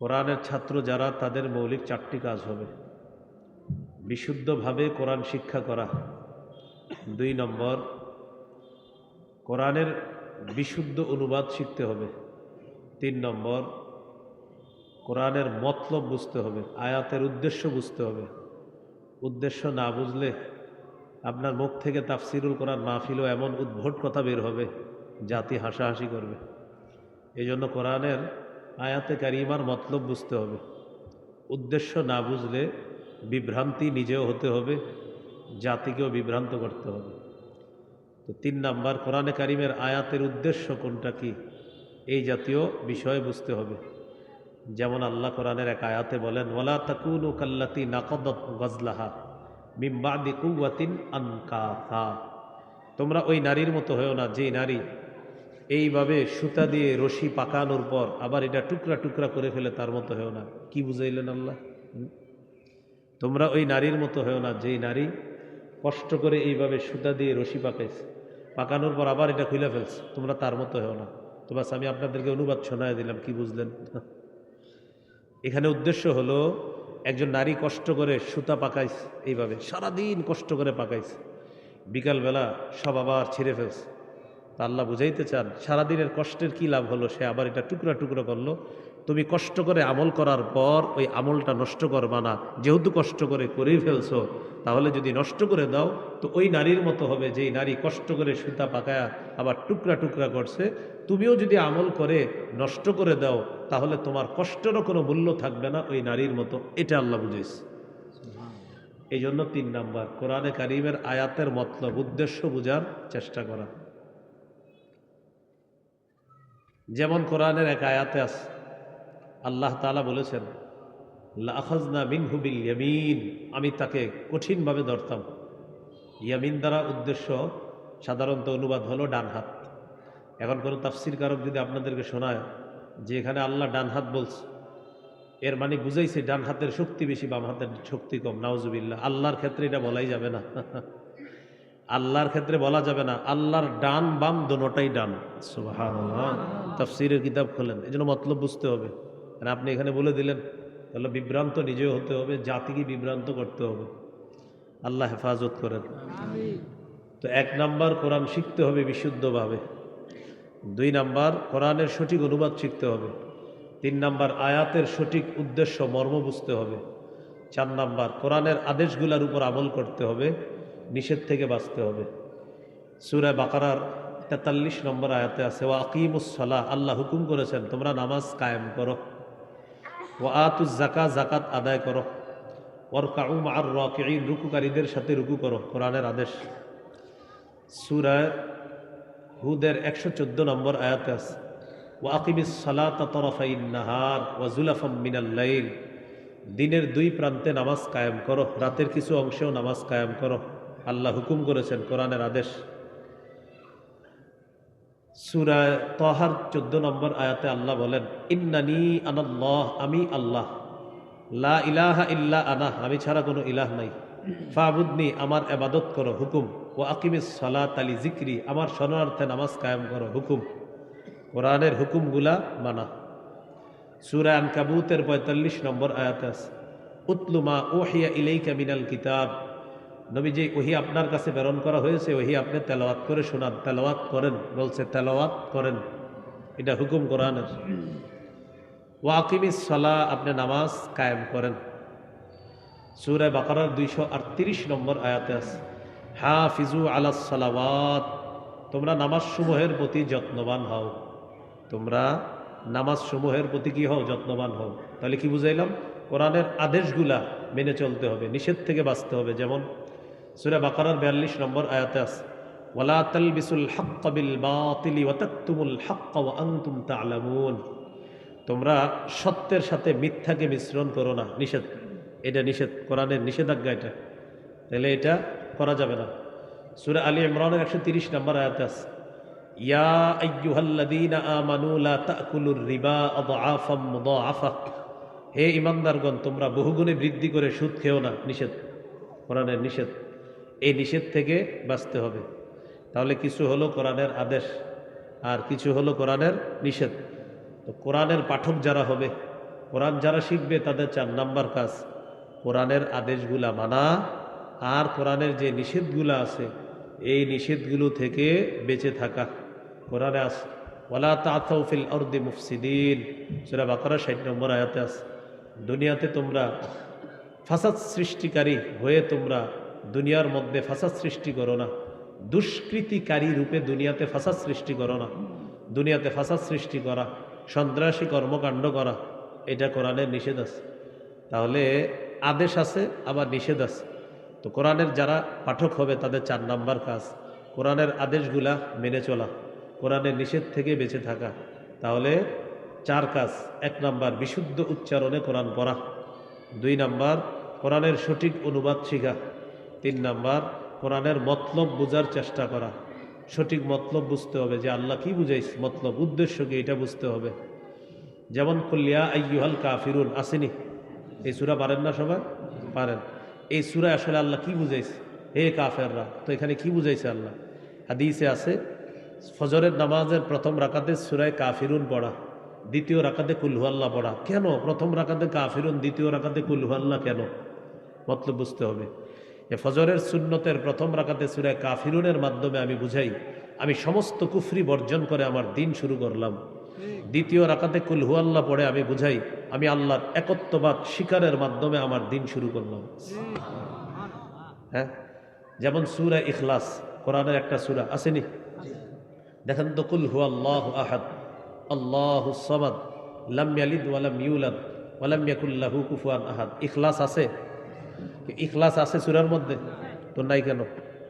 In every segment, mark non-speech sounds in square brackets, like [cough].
কোরআনের ছাত্র যারা, তাদের মৌলিক চারটি কাজ হবে। বিশুদ্ধভাবে কোরআন শিক্ষা করা। দুই নম্বর, কোরআনের বিশুদ্ধ অনুবাদ শিখতে হবে। তিন নম্বর, কোরআনের মতলব বুঝতে হবে, আয়াতের উদ্দেশ্য বুঝতে হবে। উদ্দেশ্য না বুঝলে আপনার মুখ থেকে তাফসিরুল কোরআন মাহফিলও এমন উদ্ভট কথা বের হবে, জাতি হাসাহাসি করবে। এই জন্য কোরআনের আয়াতে কারিমার মতলব বুঝতে হবে। উদ্দেশ্য না বুঝলে বিভ্রান্তি নিজেও হতে হবে, জাতিকেও বিভ্রান্ত করতে হবে। তো তিন নাম্বার, কোরআনে কারিমের আয়াতের উদ্দেশ্য কোনটা কি? এই জাতীয় বিষয় বুঝতে হবে। যেমন আল্লাহ কোরআনের এক আয়াতে বলেন, ওয়ালা তাকুনু কাল্লাতি নাকদত গজলাহা মিম্বা মিম্বাদি কুয়াতিন আনকাথা তোমরা ওই নারীর মতো হয়েও না, যেই নারী এইভাবে সুতা দিয়ে রশি পাকানোর পর আবার এটা টুকরা টুকরা করে ফেলে তার মতো হয়েও না। কি বুঝাইলেন আল্লাহ? তোমরা ওই নারীর মতো হয়েও না, যেই নারী কষ্ট করে এইভাবে সুতা দিয়ে রশি পাকাইছে। পাকানোর পর আবার এটা খুলে ফেলছে। তোমরা তার মতো হয়েও না। তো বাস, আমি আপনাদেরকে অনুবাদ শোনায় দিলাম, কি বুঝলেন? এখানে উদ্দেশ্য হলো, একজন নারী কষ্ট করে সুতা পাকাইছে এইভাবে, সারাদিন কষ্ট করে পাকাইছে। বিকালবেলা সব আবার ছিঁড়ে ফেলছে। তা আল্লাহ বুঝাইতে চান সারাদিনের কষ্টের কি লাভ হলো? সে আবার এটা টুকরা টুকরো করল তুমি কষ্ট করে আমল করার পর ওই আমলটা নষ্ট করবা না। যেহেতু কষ্ট করে করেই ফেলছো তাহলে যদি নষ্ট করে দাও তো ওই নারীর মতো হবে যেই নারী কষ্ট করে সুতা পাকায়া আবার টুকরা টুকরা করছে। তুমিও যদি আমল করে নষ্ট করে দাও তাহলে তোমার কষ্টেরও কোনো মূল্য থাকবে না ওই নারীর মতো। এটা আল্লাহ বুঝেছে এই জন্য তিন নাম্বার কোরআনে কারিমের আয়াতের মতলব উদ্দেশ্য বোঝার চেষ্টা করা। যেমন কোরআনের এক আয়াতে আছে, আল্লাহ তালা বলেছেন, লাখজনা মিনহু বিল ইয়ামিন। আমি তাকে কঠিনভাবে ধরতাম। ইয়ামিন দ্বারা উদ্দেশ্য সাধারণত অনুবাদ হলো ডান হাত। এখন কোনো তাফসির কারক যদি আপনাদেরকে শোনায় যে এখানে আল্লাহ ডান হাত বলছে, এর মানে বুঝাইছে ডান হাতের শক্তি বেশি, বাম হাতের শক্তি কম। নাওজুবিল্লা আল্লাহর ক্ষেত্রে এটা বলাই যাবে না। [laughs] আল্লাহর ক্ষেত্রে বলা যাবে না। আল্লাহর ডান, বাম দোনোটাই ডান। তাফসিরের কিতাব খোলেন। এই জন্য মতলব বুঝতে হবে। আর আপনি এখানে বলে দিলেন, তাহলে বিভ্রান্ত নিজেও হতে হবে, জাতিকে বিভ্রান্ত করতে হবে। আল্লাহ হেফাজত করেন। তো এক নাম্বার কোরআন শিখতে হবে বিশুদ্ধভাবে। দুই নাম্বার, কোরআনের সঠিক অনুবাদ শিখতে হবে। তিন নাম্বার, আয়াতের সঠিক উদ্দেশ্য, মর্ম বুঝতে হবে। চার নাম্বার, কোরআনের আদেশগুলোর উপর আমল করতে হবে। নিষেধ থেকে বাঁচতে হবে। সুরায় বাকারার তেতাল্লিশ নম্বর আয়াতে আছে ও আকিমুসলা আল্লাহ হুকুম করেছেন, তোমরা নামাজ কায়েম করো। ও আতুজ জাকা জাকাত আদায় করো। ওর কাউম আর রকিন রুকুকারীদের সাথে রুকু করো, কোরআনের আদেশ। সুরায় হুদের একশো চোদ্দ নম্বর আয়াতে আছে ও আকিমিস সালাত তরফাইন নাহার ও জুলাফম মিনাল্লাইল দিনের দুই প্রান্তে নামাজ কায়েম করো, রাতের কিছু অংশেও নামাজ কায়েম করো। আল্লাহ হুকুম করেছেন কোরআনের আদেশ। সুরায় তহার চোদ্দ নম্বর আয়াতে আল্লাহ বলেন, ইন্নানি আনাল্লাহ, আমি আল্লাহ। লা ইলাহা ইল্লা আনা, আমি ছাড়া কোনো ইলাহ নাই। ফাবুদনি, আমার এবাদত করো, হুকুম। ও আকিমিস সালাত আলী জিক্রি আমার শরণার্থে নামাজ কায়েম করো, হুকুম। কোরআনের হুকুমগুলা মানা। সুরা আনকাবুতের পঁয়তাল্লিশ নম্বর আয়াত আছে উতলুমা ওহিয়া ইলাইকা মিনাল কিতাব। নবী যে ওহি আপনার কাছে প্রেরণ করা হয়েছে, ওহি আপনি তেলাওয়াত করে শোনান। তেলাওয়াত করেন, বলছে, তেলাওয়াত করেন। এটা হুকুম কোরআনের। ওয়াকিমিস সলা, আপনি নামাজ কায়েম করেন। সুরায় বাকারার দুইশো আটত্রিশ নম্বর আয়াতে আছে হা ফিজু আলা সালাওয়াত, তোমরা নামাজ সমূহের প্রতি যত্নবান হও। তোমরা নামাজ সমূহের প্রতি কি হও? যত্নবান হও। তাহলে কি বুঝাইলাম? কোরআনের আদেশগুলা মেনে চলতে হবে, নিষেধ থেকে বাঁচতে হবে। যেমন সুরা বাকারার বিয়াল্লিশ নম্বর আয়াতে আছে, ওয়ালা তালবিসুল হাক্ক বিল বাতিলি ওয়া তাকতুমুল হাক্ক ওয়া আনতুম তা'লামুন। তোমরা সত্যের সাথে মিথ্যাকে মিশ্রণ করো না, নিষেধ। এটা নিষেধ, কোরআনের নিষেধাজ্ঞা এটা। তাহলে এটা করা যাবে না। সুরা আলী ইমরানের একশো তিরিশ নম্বর আয়াতে আছে, ইয়া আইয়ুহাল্লাযীনা আমানু লা তাকুলুর রিবা আদআফাম মুদাআফা। হে ইমানদারগণ, তোমরা বহুগুণে বৃদ্ধি করে সুদ খেও না, নিষেধ। কোরআনের নিষেধ। এই নিষেধ থেকে বাঁচতে হবে। তাহলে কিছু হলো কোরআনের আদেশ, আর কিছু হলো কোরআনের নিষেধ। তো কোরআনের পাঠক যারা হবে, কোরআন যারা শিখবে তাদের চার নাম্বার কাজ। কোরআনের আদেশগুলা মানা, আর কোরআনের যে নিষেধগুলো আছে, এই নিষেধগুলো থেকে বেঁচে থাকা। কোরআনে আস ওয়ালা তাফিল অর্দি মুফসিদিন। সেটা বাকারা ষাট নম্বর আয়াতে আছে, দুনিয়াতে তোমরা ফাসাদ সৃষ্টিকারী হয়ে তোমরা দুনিয়ার মধ্যে ফাসাদ সৃষ্টি করো না। দুষ্কৃতিকারী রূপে দুনিয়াতে ফাসাদ সৃষ্টি করো না। দুনিয়াতে ফাসাদ সৃষ্টি করা, সন্ত্রাসী কর্মকাণ্ড করা, এটা কোরআনের নিষেধ আছে। তাহলে আদেশ আছে, আবার নিষেধ আছে। তো কোরআনের যারা পাঠক হবে, তাদের চার নাম্বার কাজ। কোরআনের আদেশগুলা মেনে চলা, কোরআনের নিষেধ থেকে বেঁচে থাকা। তাহলে চার কাজ। এক নাম্বার, বিশুদ্ধ উচ্চারণে কোরআন পড়া। দুই নাম্বার, কোরআনের সঠিক অনুবাদ শিখা। তিন নাম্বার, কোরআনের মতলব বোঝার চেষ্টা করা। সঠিক মতলব বুঝতে হবে যে আল্লাহ কি বুঝাইস মতলব, উদ্দেশ্য কি, এটা বুঝতে হবে। যেমন কুল্লিয়া আইয়ুহাল কাফিরুন, আসেনি? এই সুরা পারেন না সবাই? পারেন। এই সুরা আসলে আল্লাহ কি বুঝাইছে? হে কাফেররা, তো এখানে কি বুঝাইছে আল্লাহ? হাদিসে আছে, ফজরের নামাজের প্রথম রাকাতে সুরায় কাফিরুন পড়া, দ্বিতীয় রাকাতে কুলহুয়াল্লাহ পড়া। কেন? প্রথম রাকাতে কাফিরুন, দ্বিতীয় রাকাতে কুলহুয়াল্লাহ কেন? মতলব বুঝতে হবে। এ ফজরের সুন্নতের প্রথম রাকাতে সুরে কাফিরুনের মাধ্যমে আমি বুঝাই, আমি সমস্ত কুফরি বর্জন করে আমার দিন শুরু করলাম। দ্বিতীয় রাকাতে কুলহু আল্লাহ পড়ে আমি বুঝাই, আমি আল্লাহর একত্ববাদ শিকারের মাধ্যমে আমার দিন শুরু করলাম। হ্যাঁ? যেমন সুরা ইখলাস, কোরআনের একটা সুরা, আসেনি? দেখেন তো, কুল আল্লাহ আহাদ, আল্লাহ সমাদ, লাম ওয়ালাম ইউলাদ ওয়ালাম কুফুয়ান আহাদ। ইখলাস আছে ইখলাস আছে সুরার মধ্যে? তো নাই কেন?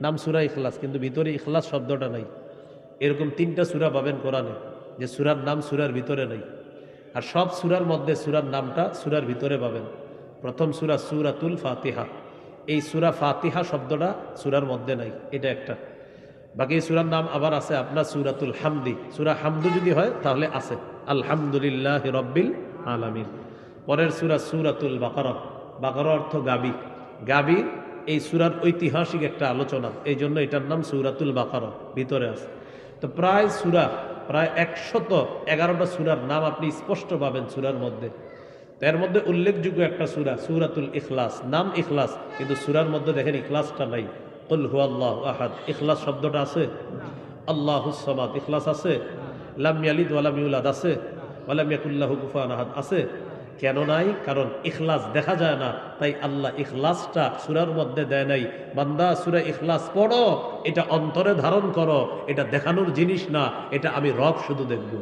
নাম সুরা ইখলাস, কিন্তু ভিতরে ইখলাস শব্দটা নাই। এরকম তিনটা সুরা পাবেন কোরআনে, যে সুরার নাম সুরার ভিতরে নাই। আর সব সুরার মধ্যে সুরার নামটা সুরার ভিতরে পাবেন। প্রথম সুরা সুরাতুল ফাতিহা। এই সুরা ফাতিহা শব্দটা সুরার মধ্যে নাই, এটা একটা। বাকি সুরার নাম আবার আছে আপনার সুরাতুল হামদি। সুরা হামদু যদি হয়, তাহলে আছে। আলহামদুলিল্লাহ রব্বিল আলামিন। পরের সুরা সুরাতুল বাকারা। বাকারা অর্থ গাবি। গাবি, এই সুরার ঐতিহাসিক একটা আলোচনা। এই জন্য এটার নাম সুরাতুল বাকারা, ভিতরে আছে। তো প্রায় সুরা, প্রায় একশত এগারোটা সুরার নাম আপনি স্পষ্ট পাবেন সুরার মধ্যে। এর মধ্যে উল্লেখযোগ্য একটা সুরা, সুরাতুল ইখলাস। নাম ইখলাস, কিন্তু সুরার মধ্যে দেখেন ইখলাসটা নাই। কুল হু আল্লাহ আহাদ। ইখলাস শব্দটা আছে? আল্লাহ সমাদ। ইখলাস আছে? লাম ইয়ালিদ ওয়ালাম ইউলাদ আছে? ওয়ালাম ইয়াকুল্লাহু কুফুয়ান আহাদ আছে? কেন নাই? কারণ ইখলাস দেখা যায় না। তাই আল্লাহ ইখলাসটা সুরার মধ্যে দেয় নাই। বান্দা সুরা ইখলাস পড়ো এটা অন্তরে ধারণ করো। এটা দেখানোর জিনিস না এটা আমি রব শুধু দেখব।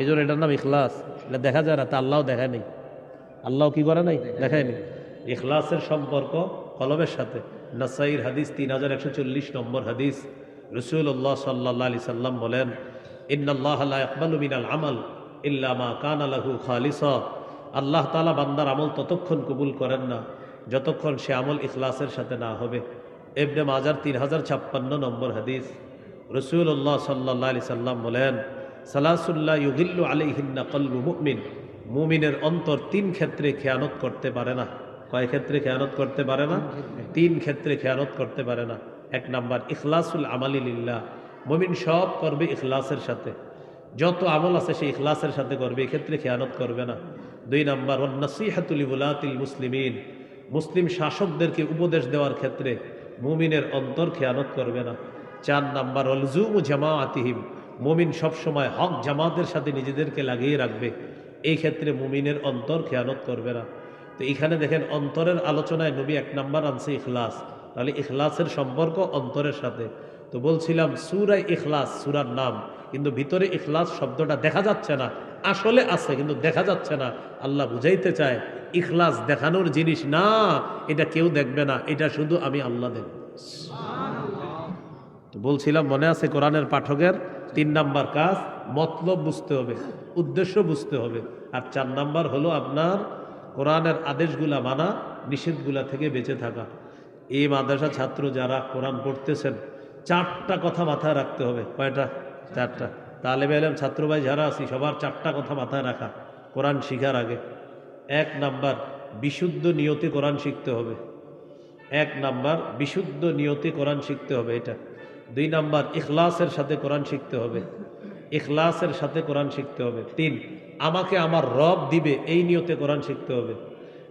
এই জন্য এটার নাম ইখলাস। এটা দেখা যায় না তা আল্লাহ দেখায় নেই। আল্লাহ কি করে নাই? দেখায়নি ইখলাসের সম্পর্ক কলমের সাথে। নাসাইর হাদিস তিন হাজার একশো চল্লিশ নম্বর হাদিস। রসুল্লাহ সাল্লাহ আলি সাল্লাম বলেন ইন্নআল্লাহ আকবাল মিনাল আমাল। ইল্লামা কান আলাহু খালিসা। আল্লাহ তালা বান্দার আমল ততক্ষণ কবুল করেন না, যতক্ষণ সে আমল ইখলাসের সাথে না হবে। এবনে মাজার তিন হাজার ছাপ্পান্ন নম্বর হাদিস। রসুল্লাহ সাল্লাহ আলি সাল্লাম বলেন সালাসুল্লাহ ইউগিল্লু আলিহিন্না কল্লু মুমিন। মুমিনের অন্তর তিন ক্ষেত্রে খেয়ানত করতে পারে না। কয় ক্ষেত্রে খেয়ানত করতে পারে না? তিন ক্ষেত্রে খেয়ানত করতে পারে না। এক নাম্বার, ইখলাসুল আমালিল্লাহ মুমিন সব করবে ইখলাসের সাথে। যত আমল আছে সেই ইখলাসের সাথে করবে, এক্ষেত্রে খেয়ানত করবে না। দুই নাম্বার নসিহাতুল ইবুলাতিল মুসলিমিন। মুসলিম শাসকদেরকে উপদেশ দেওয়ার ক্ষেত্রে মুমিনের অন্তর খেয়ানত করবে না। চার নাম্বার অলজুম জামা আতিহিম মুমিন সবসময় হক জামাতের সাথে নিজেদেরকে লাগিয়ে রাখবে, এই ক্ষেত্রে মুমিনের অন্তর খেয়ানত করবে না। তো এখানে দেখেন, অন্তরের আলোচনায় নবী এক নাম্বার আনছে ইখলাস। তাহলে ইখলাসের সম্পর্ক অন্তরের সাথে। তো বলছিলাম সুরাই ইখলাস, সুরার নাম। কিন্তু ভিতরে ইখলাস শব্দটা দেখা যাচ্ছে না। আসলে আছে, কিন্তু দেখা যাচ্ছে না। আল্লাহ বুঝাইতে চায়, ইখলাস দেখানোর জিনিস না, এটা কেউ দেখবে না, এটা শুধু আমি আল্লাহ দেখব। বলছিলাম, মনে আছে কোরআনের পাঠকের তিন নাম্বার কাজ, মতলব বুঝতে হবে, উদ্দেশ্য বুঝতে হবে। আর চার নাম্বার হলো আপনার কোরআনের আদেশগুলা মানা, নিষেধগুলা থেকে বেঁচে থাকা। এই মাদ্রাসা ছাত্র যারা কোরআন পড়তেছেন, চারটা কথা মাথায় রাখতে হবে। কয়টা? চারটা। তালেবে এলাম ছাত্র ভাই যারা আছি, সবার চারটা কথা মাথায় রাখা। কোরআন শিখার আগে। এক নাম্বার, বিশুদ্ধ নিয়তে কোরআন শিখতে হবে। এক নাম্বার, বিশুদ্ধ নিয়তে কোরআন শিখতে হবে এটা। দুই নাম্বার, ইখলাসের সাথে কোরআন শিখতে হবে। ইখলাসের সাথে কোরআন শিখতে হবে। তিন, আমাকে আমার রব দিবে, এই নিয়তে কোরআন শিখতে হবে।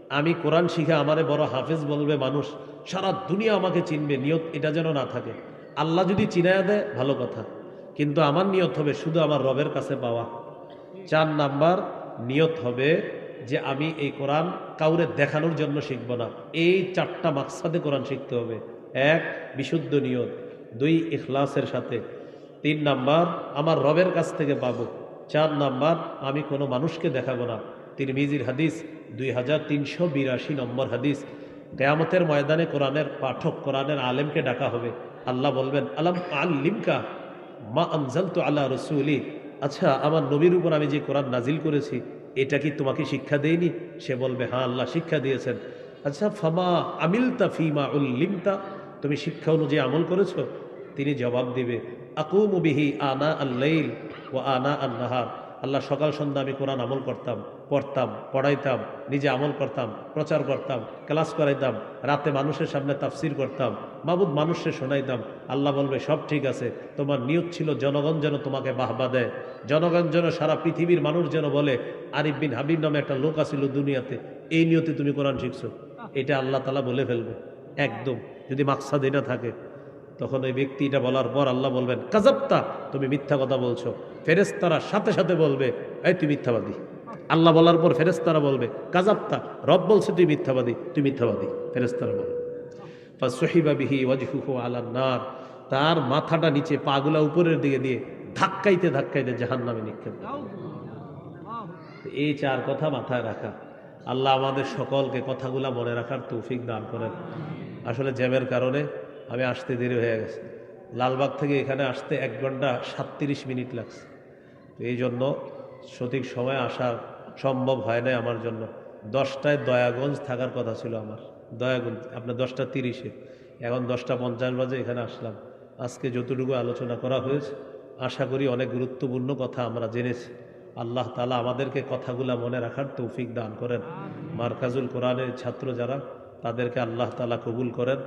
আমি কোরআন শিখে আমারে বড় হাফেজ বলবে মানুষ, সারা দুনিয়া আমাকে চিনবে, নিয়ত এটা যেন না থাকে। আল্লাহ যদি চিনায়া দেয়, ভালো কথা। কিন্তু আমার নিয়ত হবে শুধু আমার রবের কাছে পাওয়া। চার নাম্বার নিয়ত হবে যে আমি এই কোরআন কাউরে দেখানোর জন্য শিখব না। এই চারটা মাকসাদে কোরআন শিখতে হবে। এক, বিশুদ্ধ নিয়ত। দুই, ইখলাসের সাথে। তিন নাম্বার, আমার রবের কাছ থেকে পাবো। চার নাম্বার, আমি কোনো মানুষকে দেখাবো না। তিরমিজির হাদিস, দুই হাজার তিনশো বিরাশি নম্বর হাদিস। কেয়ামতের ময়দানে কোরআনের পাঠক, কোরআনের আলেমকে ডাকা হবে। আল্লাহ বলবেন, আলম আল্লিমকা মা আনজাল তো আল্লাহ রসুলি। আচ্ছা আমার নবীর উপর আমি যে কোরআন নাজিল করেছি, এটা কি তোমাকে শিক্ষা দেয়নি? সে বলবে হ্যাঁ আল্লাহ শিক্ষা দিয়েছেন। আচ্ছা ফামা আমিলতা ফিমা উল্লিমতা, তুমি শিক্ষা অনুযায়ী আমল করেছ? তিনি জবাব দিবে আকুমবিহি আনা আল্লাইল ও আনা আন্নাহার। আল্লাহ সকাল সন্ধ্যা আমি কোরআন আমল করতাম, পড়তাম, পড়াইতাম, নিজে আমল করতাম, প্রচার করতাম, ক্লাস করাইতাম, রাতে মানুষের সামনে তাফসির করতাম, মাবুদ মানুষকে শোনাইতাম, আল্লাহ বলবে, সব ঠিক আছে, তোমার নিয়ত ছিল জনগণ যেন তোমাকে বাহবা দেয়, জনগণ যেন সারা পৃথিবীর মানুষ যেন বলে, আরিফ বিন হাবিব নামে একটা লোক আছিল দুনিয়াতে, এই নিয়তে তুমি কোরআন শিখছো। এটা আল্লাহ তালা বলে ফেলবে, একদম, যদি মাকসাদ এটা থাকে, তখন ওই ব্যক্তি এটা বলার পর আল্লাহ বলবেন কাজাপ্তা তুমি মিথ্যা কথা বলছো। ফেরেস্তারা সাথে সাথে বলবে, এই, তুই মিথ্যাবাদী। আল্লাহ বলার পর ফেরেস্তারা বলবে কাজাপ্তা রব বলছে তুই মিথ্যাবাদী তুই মিথ্যাবাদী। ফেরেস্তারা বলবে সহিবা বিহি ওয়াজহুহু আলান্নার তার মাথাটা নিচে পাগুলা উপরের দিকে দিয়ে ধাক্কাইতে ধাক্কাইতে জাহান নামে নিক্ষেপ এই চার কথা মাথায় রাখা। আল্লাহ আমাদের সকলকে কথাগুলা মনে রাখার তৌফিক দান করেন। আসলে জ্যামের কারণে আমি আসতে দেরি হয়ে গেছে। লালবাগ থেকে এখানে আসতে এক ঘণ্টা সাতত্রিশ মিনিট লাগছে। তো এই জন্য সঠিক সময় আসা সম্ভব হয় নাই আমার জন্য। দশটায় দয়াগঞ্জ থাকার কথা ছিল আমার। দয়াগঞ্জ, আপনার দশটা তিরিশে। এখন দশটা পঞ্চাশ বাজে, এখানে আসলাম। আজকে যতটুকু আলোচনা করা হয়েছে, আশা করি অনেক গুরুত্বপূর্ণ কথা আমরা জেনেছি। আল্লাহ তালা আমাদেরকে কথাগুলা মনে রাখার তৌফিক দান করেন। মার্কাজুল কোরআনের ছাত্র যারা, তাদেরকে আল্লাহ তালা কবুল করেন।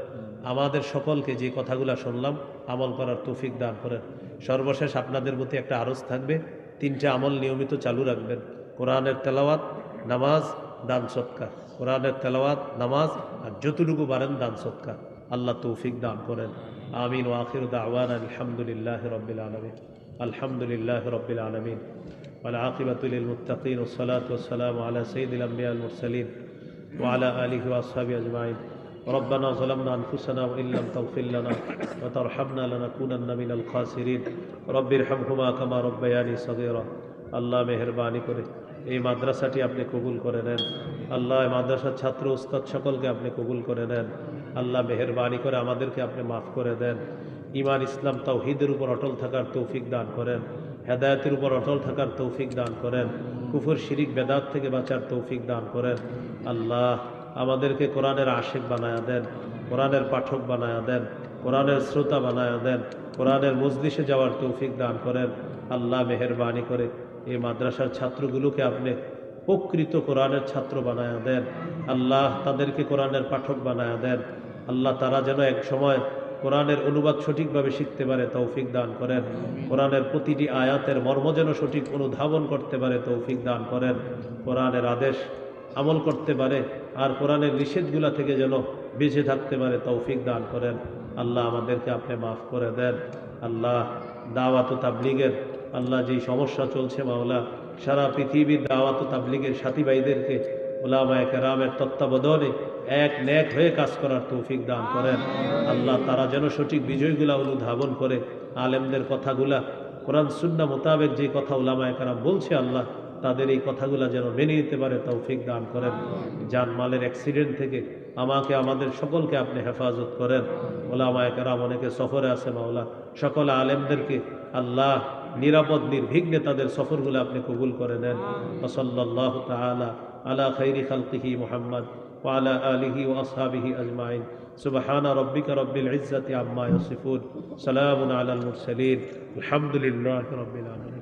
আমাদের সকলকে যে কথাগুলা শুনলাম, আমল করার তৌফিক দান করেন। সর্বশেষ আপনাদের প্রতি একটা আরজ থাকবে তিনটে আমল নিয়মিত চালু রাখবেন কোরআনের তেলাওয়াত নামাজ দান সৎকার কোরআনের তেলাওয়াত নামাজ আর যতটুকু পারেন দান সৎকার আল্লাহ তৌফিক দান করেন আমিন ও আখির দাওয়ান আলহামদুলিল্লাহ রবিল আলমিন আলহামদুলিল্লাহ রবিল আলমিন والعاقبة للمتقين والصلاة والسلام على سيد الأنبياء المرسلين وعلى آله وأصحابه أجمعين ربنا ظلمنا أنفسنا وإن لم تغفر لنا وترحمنا لنكونن من الخاسرين رب ارحمهما كما ربياني صغيرا আল্লাহ মেহরবানি করে এই মাদ্রাসাটি আপনি কবুল করে নেন আল্লাহ এই মাদ্রাসার ছাত্র উস্তাদ সকলকে আপনি কবুল করে নেন আল্লাহ মেহরবানি করে আমাদেরকে আপনি মাফ করে দেন ইমান ইসলাম তাওহিদের উপর অটল থাকার তৌফিক দান করেন হেদায়তের উপর অটল থাকার তৌফিক দান করেন কুফর শিরিক বেদাত থেকে বাঁচার তৌফিক দান করেন আল্লাহ আমাদেরকে কোরআনের আশেক বানায়া দেন, কোরআনের পাঠক বানায়া দেন, কোরআনের শ্রোতা বানায়া দেন, কোরআনের মজলিসে যাওয়ার তৌফিক দান করেন। আল্লাহ মেহরবানি করে এই মাদ্রাসার ছাত্রগুলোকে আপনি প্রকৃত কোরআনের ছাত্র বানায়া দেন। আল্লাহ তাদেরকে কোরআনের পাঠক বানায়া দেন। আল্লাহ তারা যেন এক সময় কোরআনের অনুবাদ সঠিকভাবে শিখতে পারে, তৌফিক দান করেন। কোরআনের প্রতিটি আয়াতের মর্ম যেন সঠিক অনুধাবন করতে পারে, তৌফিক দান করেন। কোরআনের আদেশ আমল করতে পারে আর কোরআনের নিষেধগুলা থেকে যেন বেঁচে থাকতে পারে, তৌফিক দান করেন। আল্লাহ আমাদেরকে আপনি মাফ করে দেন। আল্লাহ দাওয়াত তাবলিগের, আল্লাহ যেই সমস্যা চলছে মাওলা, সারা পৃথিবীর দাওয়াত তাবলিগের সাথী ভাইদেরকে, ওলামায় তত্ত্বাবধানে এক ন্যাক হয়ে কাজ করার তৌফিক দান করেন। আল্লাহ তারা যেন সঠিক বিজয়গুলা অনুধাবন করে। আলেমদের কথাগুলা, কোরআন সুন্না মোতাবেক যে কথা ওলামায় বলছে আল্লাহ তাদের এই কথাগুলা যেন মেনে নিতে পারে তৌফিক দান করেন জানমালের অ্যাক্সিডেন্ট থেকে আমাকে আমাদের সকলকে আপনি হেফাজত করেন ওলামায় কেরাম অনেকে সফরে আছে মাওলা সকল আলেমদেরকে আল্লাহ নিরাপদ নির্বিঘ্নে তাদের সফরগুলো আপনি কবুল করে নেন ওসল্লাহ তালা আলা খৈরি খালকিহি মোহাম্মদ وعلى آله وأصحابه أجمعين سبحان ربك رب العزة عما يصفون سلام على المرسلين الحمد لله رب العالمين